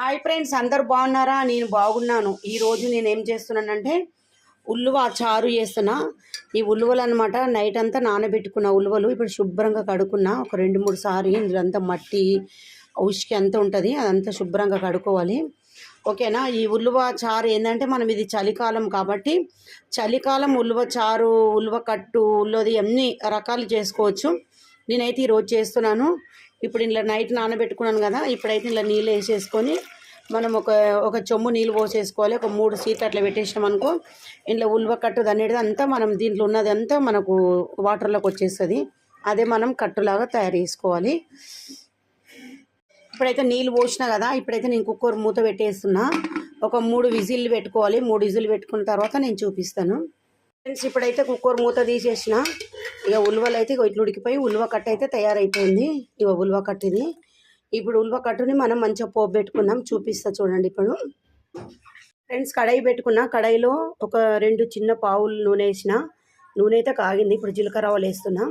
Hi friends అందరు బాగున్నారా? నేను బాగున్నాను. ఈరోజు నేను ఏం చేస్తున్నానంటే ఉల్లువ చారు చేస్తున్నా. ఈ ఉల్లువలు అనమాట నైట్ అంతా నానబెట్టుకున్న ఉల్లువలు ఇప్పుడు శుభ్రంగా కడుక్కున్నా. ఒక రెండు మూడు సార్లు ఇందులో అంతా మట్టి ఉష్కి అంతా ఉంటుంది అదంతా శుభ్రంగా కడుక్కోవాలి. ఓకేనా? ఈ ఉల్లువ చారు ఏంటంటే మనం ఇది చలికాలం కాబట్టి చలికాలం ఉల్లువ చారు ఉల్లువ కట్టు ఉల్లువది అన్ని రకాలు చేసుకోవచ్చు. నేనైతే ఈరోజు చేస్తున్నాను. ఇప్పుడు ఇంట్లో నైట్ నానబెట్టుకున్నాను కదా ఇప్పుడైతే ఇలా నీళ్ళు వేసేసుకొని మనం ఒక ఒక చెమ్ము నీళ్ళు పోసేసుకోవాలి. ఒక మూడు సీట్లు అట్లా పెట్టేసినాం అనుకో ఇంట్లో ఉల్వ కట్టు అనేది అంతా మనం దీంట్లో ఉన్నది అంతా మనకు వాటర్లోకి వచ్చేస్తుంది. అదే మనం కట్టులాగా తయారు చేసుకోవాలి. ఇప్పుడైతే నీళ్ళు పోసినా కదా ఇప్పుడైతే నేను కుక్కర్ మూత పెట్టేస్తున్నా. ఒక మూడు విజిల్లు పెట్టుకోవాలి. మూడు విజిల్లు పెట్టుకున్న తర్వాత నేను చూపిస్తాను. ఫ్రెండ్స్ ఇప్పుడైతే కుక్కర్ మూత తీసేసిన. ఇక ఉల్వలు అయితే ఇట్లా ఉడికిపోయి ఉల్వ కట్ట అయితే తయారైపోయింది. ఇక ఉల్వ కట్టిది. ఇప్పుడు ఉల్వ కట్టుని మనం మంచిగా పోపు పెట్టుకుందాం. చూపిస్తా చూడండి ఇప్పుడు. ఫ్రెండ్స్ కడాయి పెట్టుకున్న కడాయిలో ఒక రెండు చిన్న పావులు నూనె వేసిన. నూనె అయితే కాగింది. ఇప్పుడు జీలకర్ర ఆవులు వేస్తున్నా.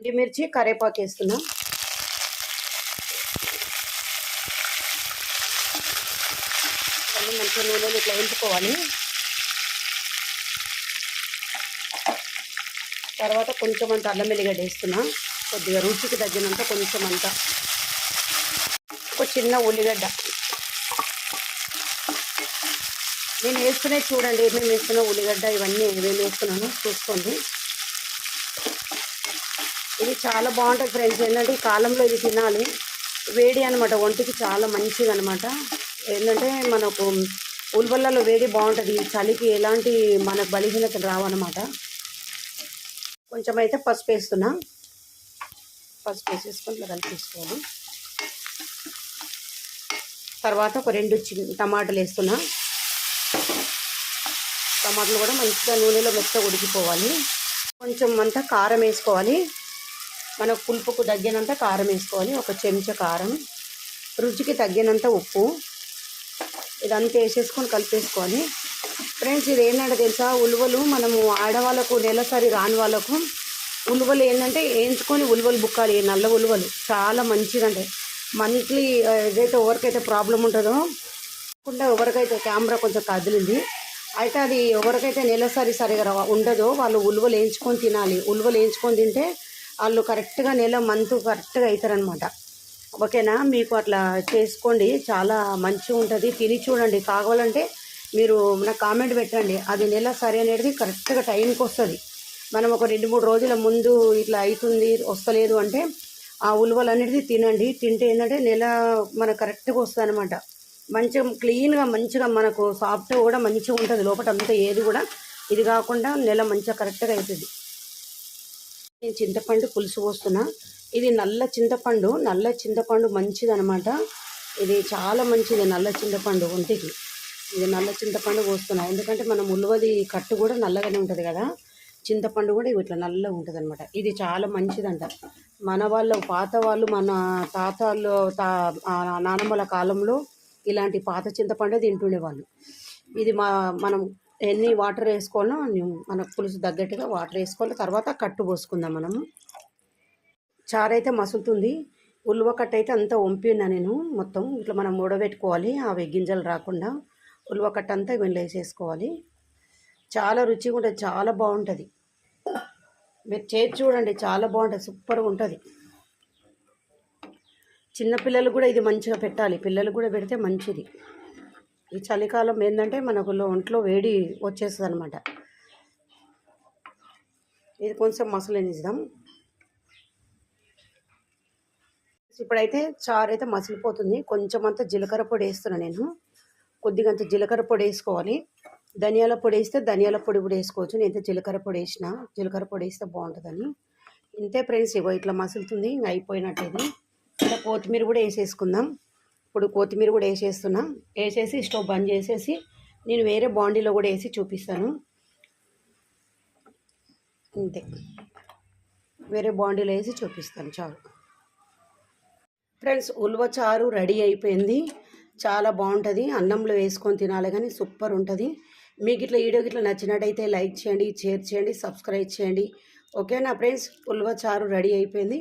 ఎండిమిర్చి కరేపాకు వేస్తున్నా. మంచిగా నూనెలు ఇట్లా వేయించుకోవాలి తర్వాత కొంచెం అంత అల్లం వెల్లిగడ్డ వేస్తున్నా. కొద్దిగా రుచికి తగ్గినంత కొంచెం అంత. ఒక చిన్న ఉల్లిగడ్డ. నేను వేసుకునే చూడండి ఏమేమి వేస్తున్నా ఉల్లిగడ్డ ఇవన్నీ ఏమేమి వేస్తున్నాను చూసుకోండి. ఇది చాలా బాగుంటుంది ఫ్రెండ్స్. ఏంటంటే ఈ కాలంలో ఇది తినాలి. వేడి అనమాట ఒంటికి చాలా మంచిది అనమాట ఏంటంటే మనకు ఉల్వల్లలో వేడి బాగుంటుంది. చలికి ఎలాంటి మనకు బలహీనతలు రావన్నమాట. కొంచెం అయితే పసుపు వేస్తున్నా. పసుపు వేసేసుకొని ఇట్లా కలిపేసుకోవాలి తర్వాత ఒక రెండు టమాటాలు వేస్తున్నా. టమాటాలు కూడా మంచిగా నూనెలో మెత్తగా ఉడికిపోవాలి. కొంచెం అంతా కారం వేసుకోవాలి. మన పులుపుకు తగ్గినంత కారం వేసుకోవాలి. ఒక చెంచా కారం. రుచికి తగ్గినంత ఉప్పు. ఇదంతా వేసేసుకొని కలిపేసుకోవాలి. ఫ్రెండ్స్ ఇది ఏంటంటే తెలుసా? ఉలువలు మనము ఆడవాళ్ళకు నెలసరి రాని వాళ్ళకు ఉలువలు ఏంటంటే వేయించుకొని ఉలువలు బుక్కాలి నల్ల ఉలువలు. చాలా మంచిదంటే. మంత్లీ ఏదైతే ఎవరికైతే ప్రాబ్లం ఉంటుందో కాకుండా ఎవరికైతే కెమెరా కొంచెం కదిలింది అయితే అది ఎవరికైతే నెలసరి సరిగా ఉండదో వాళ్ళు ఉలువలు వేయించుకొని తినాలి. ఉలువలు వేయించుకొని తింటే వాళ్ళు కరెక్ట్గా నెల మంత్ కరెక్ట్గా అవుతారనమాట ఓకేనా? మీకు అట్లా చేసుకోండి. చాలా మంచిగా ఉంటుంది తిని చూడండి. కావాలంటే మీరు నాకు కామెంట్ పెట్టండి. అది నెల సరే అనేది కరెక్ట్గా టైంకి వస్తుంది. మనం ఒక రెండు మూడు రోజుల ముందు ఇట్లా అవుతుంది వస్తలేదు అంటే ఆ ఉలువలు అనేది తినండి. తింటే ఏంటంటే నెల మనకు కరెక్ట్గా వస్తుంది అనమాట మంచిగా క్లీన్గా మంచిగా మనకు సాఫ్ట్ కూడా మంచిగా ఉంటుంది లోపల అంతా ఏది కూడా. ఇది కాకుండా నెల మంచిగా కరెక్ట్గా అవుతుంది నేను చింతపండు పులుసు పోస్తున్నా. ఇది నల్ల చింతపండు. నల్ల చింతపండు మంచిది అనమాట ఇది చాలా మంచిది నల్ల చింతపండు ఒంటికి. ఇది నల్ల చింతపండు పోస్తున్నా. ఎందుకంటే మనం ఉల్వది కట్టు కూడా నల్లగానే ఉంటుంది కదా. చింతపండు కూడా ఇట్లా నల్లగా ఉంటుంది అనమాట ఇది చాలా మంచిదంట. మన వాళ్ళు పాత వాళ్ళు మన తాతలు తా నానమ్మల కాలంలో ఇలాంటి పాత చింతపండే తింటుండే వాళ్ళు. ఇది మా మనం ఎన్ని వాటర్ వేసుకోవాలో మన పులుసు తగ్గట్టుగా వాటర్ వేసుకోవాలి. తర్వాత కట్టు పోసుకుందాం మనము చారైతే మసులుతుంది. ఉల్వ కట్ట అయితే అంతా వంపినా నేను మొత్తం. ఇట్లా మనం మూడబెట్టుకోవాలి. అవి గింజలు రాకుండా. ఉల్వ కట్ట అంతా ఇవన్నీ వేసేసుకోవాలి. చాలా రుచిగా ఉంటుంది చాలా బాగుంటుంది. మీరు చేసి చూడండి చాలా బాగుంటుంది సూపర్గా ఉంటుంది. చిన్నపిల్లలు కూడా ఇది మంచిగా పెట్టాలి పిల్లలు కూడా పెడితే మంచిది. ఈ చలికాలం ఏంటంటే మనకు ఒంట్లో వేడి వచ్చేస్తుంది అనమాట ఇది కొంచెం మసలనిద్దాం. ఇప్పుడైతే చారు అయితే మసిలిపోతుంది కొంచెం అంతా జీలకర్ర పొడి వేస్తున్నాను నేను. కొద్దిగంత జీలకర్ర పొడి వేసుకోవాలి. ధనియాల పొడి వేస్తే ధనియాల పొడి కూడా వేసుకోవచ్చు. నేనైతే జీలకర్ర పొడి వేసిన. జీలకర్ర పొడి వేస్తే బాగుంటుందని. ఇంతే ఫ్రెండ్స్ ఇగో ఇట్లా మసులుతుంది. ఇంకా అయిపోయినట్టు ఇది ఇలా కొత్తిమీర కూడా వేసేసుకుందాం. ఇప్పుడు కొత్తిమీర కూడా వేసేస్తున్నా. వేసేసి స్టవ్ బంద్ చేసేసి నేను వేరే బాండీలో కూడా వేసి చూపిస్తాను. అంతే వేరే బాండీలో వేసి చూపిస్తాను. చాలు. ఫ్రెండ్స్ ఉల్వ చారు రెడీ అయిపోయింది. చాలా బాగుంటుంది. అన్నంలో వేసుకొని తినాలి కానీ సూపర్ ఉంటుంది. మీకు ఇట్లా వీడియో ఇట్లా నచ్చినట్టయితే లైక్ చేయండి షేర్ చేయండి సబ్స్క్రైబ్ చేయండి. ఓకేనా ఫ్రెండ్స్? ఉల్వ చారు రెడీ అయిపోయింది.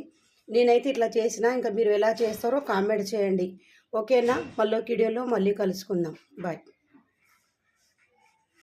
నేనైతే ఇట్లా చేసినా ఇంకా మీరు ఎలా చేస్తారో కామెంట్ చేయండి. ఓకేనా? మళ్ళీ వీడియోలో మళ్ళీ కలుసుకుందాం. బాయ్.